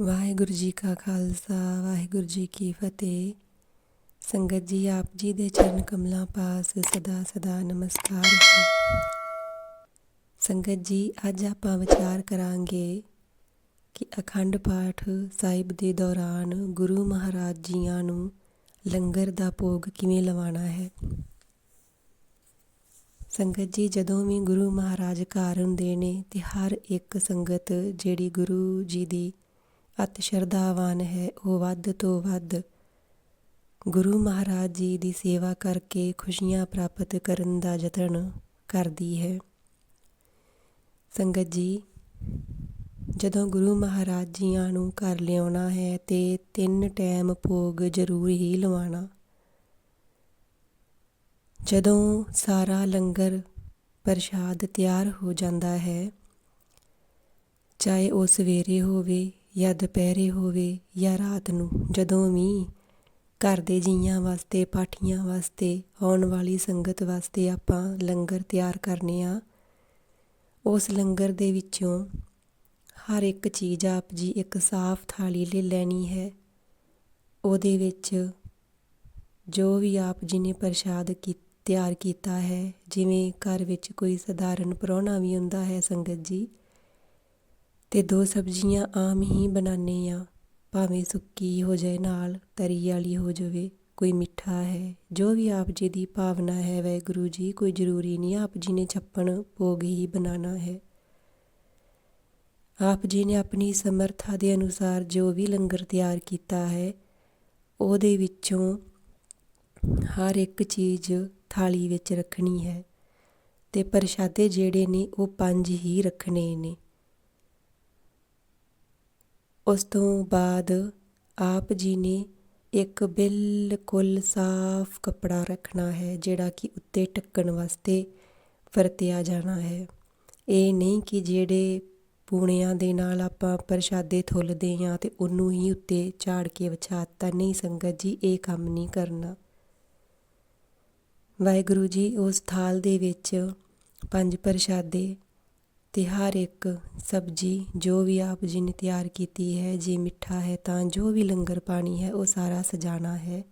ਵਾਹਿਗੁਰੂ ਜੀ ਕਾ ਖਾਲਸਾ, ਵਾਹਿਗੁਰੂ ਜੀ ਕੀ ਫਤਿਹ। ਸੰਗਤ ਜੀ, ਆਪ ਜੀ ਦੇ ਚਰਨ ਕਮਲਾਂ ਪਾਸ ਸਦਾ ਸਦਾ ਨਮਸਕਾਰ ਹੈ। ਸੰਗਤ ਜੀ, ਅੱਜ ਆਪਾਂ ਵਿਚਾਰ ਕਰਾਂਗੇ ਕਿ ਅਖੰਡ ਪਾਠ ਸਾਹਿਬ ਦੇ ਦੌਰਾਨ ਗੁਰੂ ਮਹਾਰਾਜ ਜੀਆਂ ਨੂੰ ਲੰਗਰ ਦਾ ਭੋਗ ਕਿਵੇਂ ਲਵਾਉਣਾ ਹੈ? ਸੰਗਤ ਜੀ, ਜਦੋਂ ਵੀ ਗੁਰੂ ਮਹਾਰਾਜ ਘਰ ਹੁੰਦੇ ਨੇ ਤੇ ਹਰ ਇੱਕ ਸੰਗਤ ਜਿਹੜੀ ਗੁਰੂ ਜੀ ਦੀ ਅਤ ਸ਼ਰਧਾਵਾਨ ਹੈ ਉਹ ਵੱਧ ਤੋਂ ਵੱਧ। ਗੁਰੂ ਮਹਾਰਾਜ ਜੀ ਦੀ ਸੇਵਾ ਕਰਕੇ ਖੁਸ਼ੀਆਂ ਪ੍ਰਾਪਤ ਕਰਨ ਦਾ ਯਤਨ ਕਰਦੀ ਹੈ। ਸੰਗਤ ਜੀ, ਜਦੋਂ ਗੁਰੂ ਮਹਾਰਾਜ ਜੀਆਂ ਨੂੰ ਘਰ ਲਿਆਉਣਾ ਹੈ ਤੇ ਤਿੰਨ ਟਾਈਮ ਭੋਗ ਜ਼ਰੂਰ ਹੀ ਲਵਾਉਣਾ। ਜਦੋਂ ਸਾਰਾ ਲੰਗਰ ਪ੍ਰਸ਼ਾਦ ਤਿਆਰ ਹੋ ਜਾਂਦਾ ਹੈ, ਚਾਹੇ ਉਹ ਸਵੇਰੇ ਹੋਵੇ ਜਾਂ ਦੁਪਹਿਰੇ ਹੋਵੇ ਜਾਂ ਰਾਤ ਨੂੰ, ਜਦੋਂ ਵੀ ਘਰ ਦੇ ਜੀਆਂ ਵਾਸਤੇ, ਪਾਠੀਆਂ ਵਾਸਤੇ, ਆਉਣ ਵਾਲੀ ਸੰਗਤ ਵਾਸਤੇ ਆਪਾਂ ਲੰਗਰ ਤਿਆਰ ਕਰਨੇ ਆ। ਉਸ ਲੰਗਰ ਦੇ ਵਿੱਚੋਂ ਹਰ ਇੱਕ ਚੀਜ਼ ਆਪ ਜੀ ਇੱਕ ਸਾਫ਼ ਥਾਲੀ ਲੈ ਲੈਣੀ ਹੈ। ਉਹਦੇ ਵਿੱਚ ਜੋ ਵੀ ਆਪ ਜੀ ਨੇ ਪ੍ਰਸ਼ਾਦ ਕੀ, ਤਿਆਰ ਕੀਤਾ ਹੈ, ਜਿਵੇਂ ਘਰ ਵਿੱਚ ਕੋਈ ਸਧਾਰਨ ਪ੍ਰਾਹੁਣਾ ਵੀ ਹੁੰਦਾ ਹੈ ਸੰਗਤ ਜੀ ਅਤੇ ਦੋ ਸਬਜ਼ੀਆਂ ਆਮ ਹੀ ਬਣਾਉਂਦੇ ਹਾਂ। ਭਾਵੇਂ ਸੁੱਕੀ ਹੋ ਜਾਏ ਨਾਲ, ਤਰੀ ਵਾਲੀ ਹੋ ਜਾਵੇ, ਕੋਈ ਮਿੱਠਾ ਹੈ, ਜੋ ਵੀ ਆਪ ਜੀ ਦੀ ਭਾਵਨਾ ਹੈ, ਵਾਹਿਗੁਰੂ ਜੀ, ਕੋਈ ਜ਼ਰੂਰੀ ਨਹੀਂ, ਆਪ ਜੀ ਨੇ ਛੱਪਣ ਭੋਗ ਹੀ ਬਣਾਉਣਾ ਹੈ। ਆਪ ਜੀ ਨੇ ਆਪਣੀ ਸਮਰੱਥਾ ਦੇ ਅਨੁਸਾਰ ਜੋ ਵੀ ਲੰਗਰ ਤਿਆਰ ਕੀਤਾ ਹੈ, ਉਹਦੇ ਵਿੱਚੋਂ ਹਰ ਇੱਕ ਚੀਜ਼ ਥਾਲੀ ਵਿੱਚ ਰੱਖਣੀ ਹੈ ਤੇ ਪ੍ਰਸ਼ਾਦੇ ਜਿਹੜੇ ਨੇ ਉਹ ਪੰਜ ਹੀ ਰੱਖਣੇ ਨੇ। ਉਸ ਤੋਂ ਬਾਅਦ ਆਪ ਜੀ ਨੇ ਇੱਕ ਬਿਲਕੁਲ ਸਾਫ਼ ਕੱਪੜਾ ਰੱਖਣਾ ਹੈ, ਜਿਹੜਾ ਕਿ ਉੱਤੇ ਢੱਕਣ ਵਾਸਤੇ ਵਰਤਿਆ ਜਾਣਾ ਹੈ। ਇਹ ਨਹੀਂ ਕਿ ਜਿਹੜੇ ਪੂਣਿਆਂ ਦੇ ਨਾਲ ਆਪਾਂ ਪ੍ਰਸ਼ਾਦੇ ਥੁੱਲਦੇ ਹਾਂ ਤੇ ਉਹਨੂੰ ਹੀ ਉੱਤੇ ਝਾੜ ਕੇ ਵਿਛਾਤਾ ਨਹੀਂ ਸੰਗਤ ਜੀ, ਇਹ ਕੰਮ ਨਹੀਂ ਕਰਨਾ। ਵਾਹਿਗੁਰੂ ਜੀ, ਉਸ ਥਾਲ ਦੇ ਵਿੱਚ ਪੰਜ ਪ੍ਰਸ਼ਾਦੇ ਅਤੇ ਹਰ ਇੱਕ ਸਬਜੀ ਜੋ ਵੀ ਆਪ ਜੀ ਨੇ ਤਿਆਰ ਕੀਤੀ ਹੈ, ਜੇ ਮਿੱਠਾ ਹੈ ਤਾਂ ਜੋ ਵੀ ਲੰਗਰ ਪਾਣੀ ਹੈ, ਉਹ ਸਾਰਾ ਸਜਾਣਾ ਹੈ।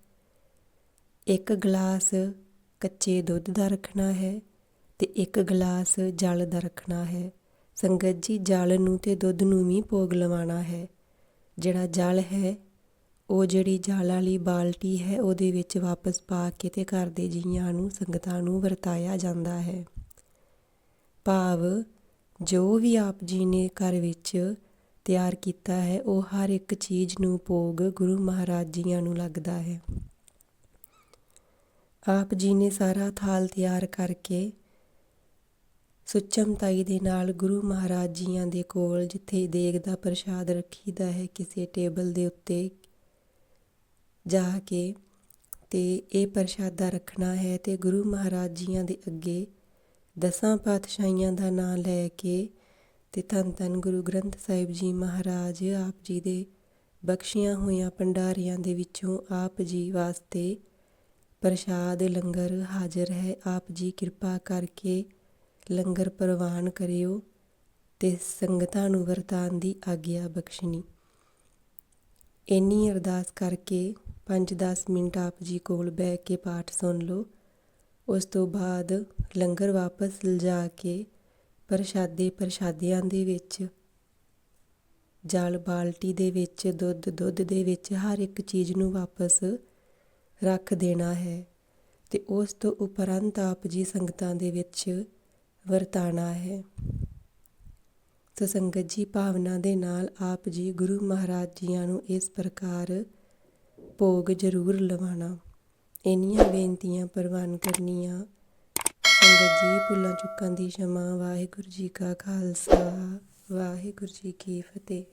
ਇੱਕ ਗਲਾਸ ਕੱਚੇ ਦੁੱਧ ਦਾ ਰੱਖਣਾ ਹੈ ਅਤੇ ਇੱਕ ਗਲਾਸ ਜਲ ਦਾ ਰੱਖਣਾ ਹੈ। ਸੰਗਤ ਜੀ, ਜਲ ਨੂੰ ਤੇ ਦੁੱਧ ਨੂੰ ਵੀ ਭੋਗ ਲਵਾਣਾ ਹੈ। ਜਿਹੜਾ ਜਲ ਹੈ, ਉਹ ਜਿਹੜੀ ਜਲ ਵਾਲੀ ਬਾਲਟੀ ਹੈ, ਉਹਦੇ ਵਿੱਚ ਵਾਪਸ ਪਾ ਕੇ ਤੇ ਘਰ ਦੇ ਜੀਆਂ ਨੂੰ, ਸੰਗਤਾਂ ਨੂੰ ਵਰਤਾਇਆ ਜਾਂਦਾ ਹੈ। ਭਾਵ ਜੋ ਵੀ ਆਪ ਜੀ ਨੇ ਘਰ ਵਿੱਚ ਤਿਆਰ ਕੀਤਾ ਹੈ, ਉਹ ਹਰ ਇੱਕ ਚੀਜ਼ ਨੂੰ ਭੋਗ ਗੁਰੂ ਮਹਾਰਾਜ ਜੀਆਂ ਨੂੰ ਲੱਗਦਾ ਹੈ। ਆਪ ਜੀ ਨੇ ਸਾਰਾ ਥਾਲ ਤਿਆਰ ਕਰਕੇ ਸੁਚਮਤਾਈ ਦੇ ਨਾਲ ਗੁਰੂ ਮਹਾਰਾਜ ਜੀਆਂ ਦੇ ਕੋਲ, ਜਿੱਥੇ ਦੇਗ ਦਾ ਪ੍ਰਸ਼ਾਦ ਰੱਖੀਦਾ ਹੈ, ਕਿਸੇ ਟੇਬਲ ਦੇ ਉੱਤੇ ਜਾ ਕੇ ਤੇ ਇਹ ਪ੍ਰਸ਼ਾਦਾ ਰੱਖਣਾ ਹੈ ਤੇ ਗੁਰੂ ਮਹਾਰਾਜ ਜੀਆਂ ਦੇ ਅੱਗੇ ਦਸਾਂ ਪਾਤਸ਼ਾਹੀਆਂ ਦਾ ਨਾਮ ਲੈ ਕੇ ਤੇ ਧੰਨ ਧੰਨ ਗੁਰੂ ਗ੍ਰੰਥ ਸਾਹਿਬ ਜੀ ਮਹਾਰਾਜ ਆਪ ਜੀ ਦੇ ਬਖਸ਼ੀਆਂ ਹੋਈਆਂ ਪੰਡਾਰੀਆਂ ਦੇ ਵਿੱਚੋਂ ਆਪ ਜੀ ਵਾਸਤੇ ਪ੍ਰਸ਼ਾਦ, ਲੰਗਰ ਹਾਜ਼ਰ ਹੈ। ਆਪ ਜੀ ਕਿਰਪਾ ਕਰਕੇ ਲੰਗਰ ਪ੍ਰਵਾਨ ਕਰਿਓ ਤੇ ਸੰਗਤਾਂ ਨੂੰ ਵਰਤਾਨ ਦੀ ਆਗਿਆ ਬਖਸ਼ਣੀ। ਇੰਨੀ ਅਰਦਾਸ ਕਰਕੇ 5-10 ਮਿੰਟ ਆਪ ਜੀ ਕੋਲ ਬਹਿ ਕੇ ਪਾਠ ਸੁਣ ਲਓ। ਉਸ ਤੋਂ ਬਾਅਦ ਲੰਗਰ ਵਾਪਸ ਲਿਜਾ ਕੇ ਪ੍ਰਸ਼ਾਦੇ ਪ੍ਰਸ਼ਾਦਿਆਂ ਦੇ ਵਿੱਚ, ਜਲ ਬਾਲਟੀ ਦੇ ਵਿੱਚ, ਦੁੱਧ ਦੁੱਧ ਦੇ ਵਿੱਚ ਹਰ ਇੱਕ ਚੀਜ਼ ਨੂੰ ਵਾਪਸ ਰੱਖ ਦੇਣਾ ਹੈ ਤੇ ਉਸ ਤੋਂ ਉਪਰੰਤ ਆਪ ਜੀ ਸੰਗਤਾਂ ਦੇ ਵਿੱਚ ਵਰਤਾਣਾ ਹੈ। ਸੋ ਸੰਗਤ ਜੀ ਭਾਵਨਾ ਦੇ ਨਾਲ ਆਪ ਜੀ ਗੁਰੂ ਮਹਾਰਾਜ ਜੀਆਂ ਨੂੰ ਇਸ ਪ੍ਰਕਾਰ ਭੋਗ ਜ਼ਰੂਰ ਲਵਾਣਾ ਇੰਨੀਆਂ ਬੇਨਤੀਆਂ ਪ੍ਰਵਾਨ ਕਰਨੀਆਂ। ਸੰਗਤ ਜੀ ਭੁੱਲਾਂ ਚੁੱਕਾਂ ਦੀ ਸ਼ਮਾ, ਵਾਹਿਗੁਰੂ ਜੀ ਕਾ ਖਾਲਸਾ, ਵਾਹਿਗੁਰੂ ਜੀ ਕੀ ਫਤਿਹ।